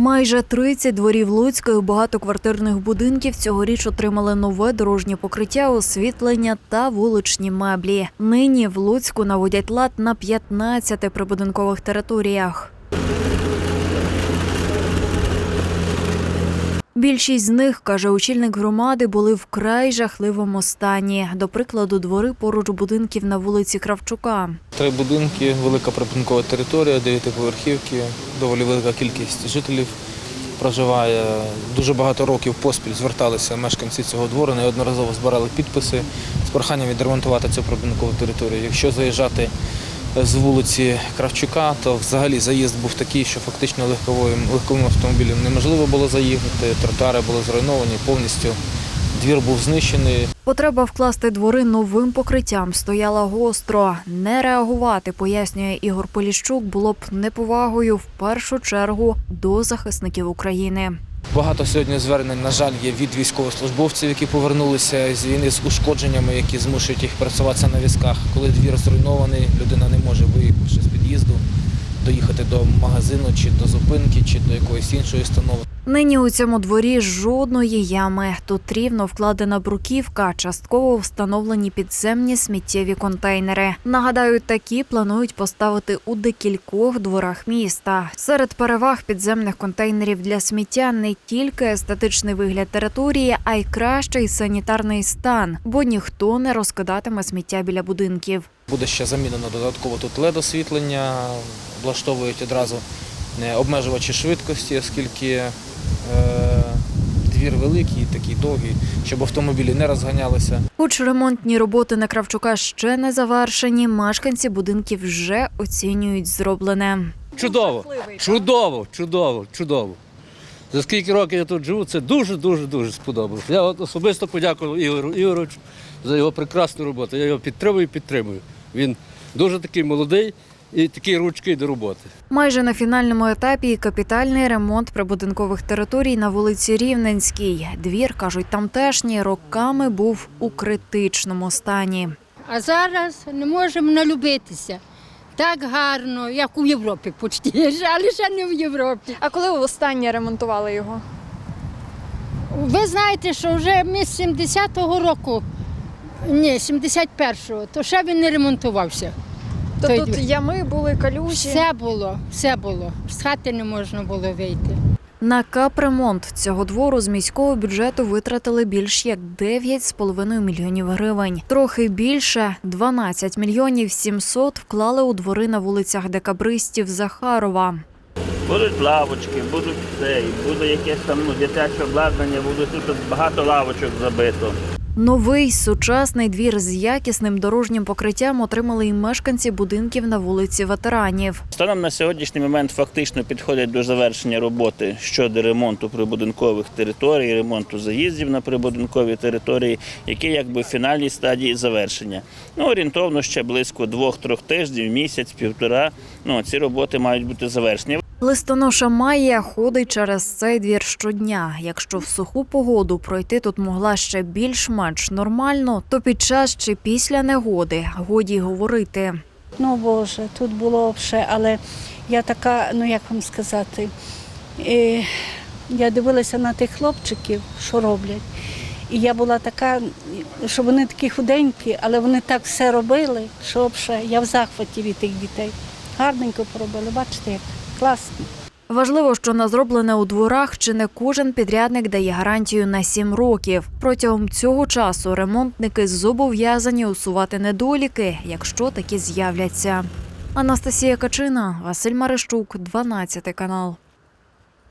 Майже 30 дворів Луцька і багатоквартирних будинків цьогоріч отримали нове дорожнє покриття, освітлення та вуличні меблі. Нині в Луцьку наводять лад на 15 прибудинкових територіях. Більшість з них, каже очільник громади, були вкрай жахливому стані. До прикладу, двори поруч будинків на вулиці Кравчука. Три будинки, велика прибудинкова територія, дев'ятиповерхівки, доволі велика кількість жителів проживає. Дуже багато років поспіль зверталися мешканці цього двору, неодноразово збирали підписи з проханням відремонтувати цю прибудинкову територію. Якщо заїжджати з вулиці Кравчука, то взагалі заїзд був такий, що фактично легковим, легковим автомобілем неможливо було заїхати, тротуари були зруйновані повністю. Двір був знищений, Потреба вкласти двори новим покриттям стояла гостро. Не реагувати, пояснює Ігор Поліщук, було б неповагою в першу чергу до захисників України. Багато сьогодні звернень, на жаль, є від військовослужбовців, які повернулися з війни з ушкодженнями, які змушують їх пересуватися на візках. Коли двір зруйнований, людина не може, виїхавши з під'їзду, доїхати до магазину, чи до зупинки, чи до якоїсь іншої установи. Нині у цьому дворі жодної ями. Тут рівно вкладена бруківка, частково встановлені підземні сміттєві контейнери. Нагадаю, такі планують поставити у декількох дворах міста. Серед переваг підземних контейнерів для сміття не тільки естетичний вигляд території, а й кращий санітарний стан, бо ніхто не розкидатиме сміття біля будинків. Буде ще замінено додатково тут LED-освітлення, облаштовують одразу е, обмежувачі швидкості, оскільки двір великий, такий довгий, щоб автомобілі не розганялися. Хоч ремонтні роботи на Кравчука ще не завершені, мешканці будинків вже оцінюють зроблене. Чудово, чудово, чудово, чудово. За скільки років я тут живу, це дуже, дуже, дуже сподобалося. Я особисто подякував Ігору Ігоровичу за його прекрасну роботу. Я його підтримую і підтримую. Він дуже такий молодий і такий ручкий до роботи. Майже на фінальному етапі і капітальний ремонт прибудинкових територій на вулиці Рівненській. Двір, кажуть, тамтешні роками був у критичному стані. А зараз не можемо налюбитися. Так гарно, як у Європі почти, але ще не в Європі. А коли ви останнє ремонтували його? Ви знаєте, що вже ми з 70-го року, ні, 71-го, то ще він не ремонтувався. То Той тут двір. ями були калюжі. Все було, все було. З хати не можна було вийти. На капремонт цього двору з міського бюджету витратили більш як 9,5 мільйонів гривень. Трохи більше 12 мільйонів 700 вклали у двори на вулицях Декабристів Захарова. Будуть лавочки, будуть цей, буде якесь там ну, дитяче обладнання, буде тут багато лавочок забито. Новий сучасний двір з якісним дорожнім покриттям отримали і мешканці будинків на вулиці ветеранів. Станом на сьогоднішній момент фактично підходять до завершення роботи щодо ремонту прибудинкових територій, ремонту заїздів на прибудинкові території, які якби в фінальній стадії завершення. Ну, орієнтовно ще близько двох-трьох тижнів, місяць, півтора. Ну, ці роботи мають бути завершені. Листоноша Майя ходить через цей двір щодня. Якщо в суху погоду пройти тут могла ще більш-менш нормально, то під час чи після негоди годі говорити. Ну Боже, тут було все, але я така, ну як вам сказати, е, я дивилася на тих хлопчиків, що роблять. І я була така, що вони такі худенькі, але вони так все робили, що взагалі я в захваті від тих дітей. Гарненько поробили, бачите, як класно. Важливо, що на зроблене у дворах чи не кожен підрядник дає гарантію на 7 років. Протягом цього часу ремонтники зобов'язані усувати недоліки, якщо такі з'являться. Анастасія Качина, Василь Марищук, 12 канал.